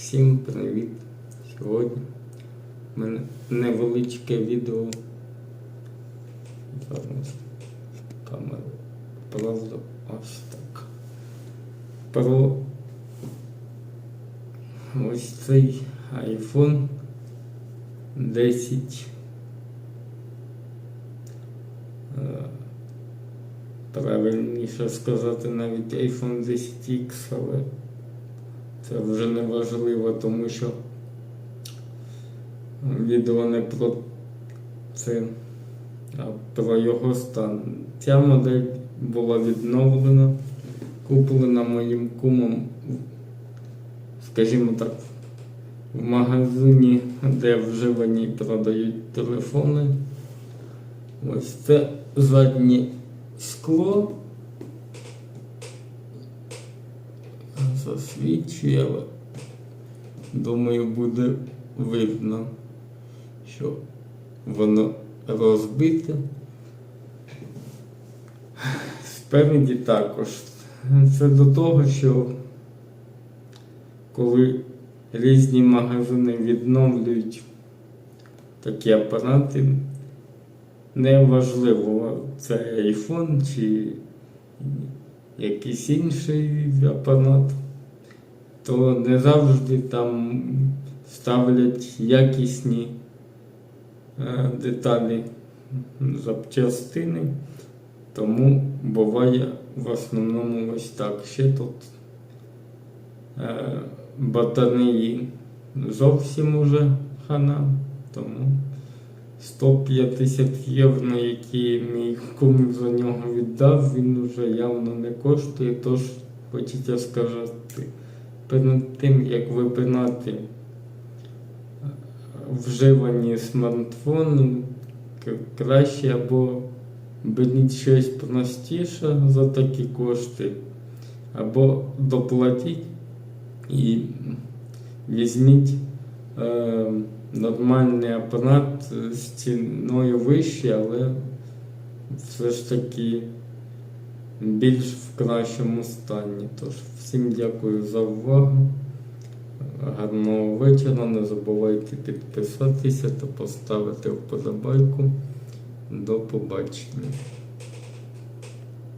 Всім привіт! Сьогодні в мене невеличке відео. Зараз камеру правда ось так. Про ось цей iPhone 10. Е, Правильніше сказати навіть iPhone 10X, але це вже не важливо, тому що відео не про це, а про його стан. Ця модель була відновлена, куплена моїм кумом, скажімо так, в магазині, де вживані продають телефони. Ось це заднє скло. Засвідчує, але думаю, буде видно, що воно розбите. Спереді також. Це до того, що коли різні магазини відновлюють такі апарати, неважливо, це iPhone чи якийсь інший апарат, то не завжди там ставлять якісні е, деталі запчастини, тому буває в основному ось так. Ще тут е, батареї зовсім уже хана, тому 150 євро, які мій кум за нього віддав, він вже явно не коштує, тож хочеться сказати, перед тим як випинати вживані смартфони, краще або беріть щось простіше за такі кошти, або доплатіть і візьміть. Е, нормальний апарат з ціною вище, але все ж таки більш в кращому стані. Тож всім дякую за увагу. Гарного вечора. Не забувайте підписатися та поставити вподобайку. До побачення.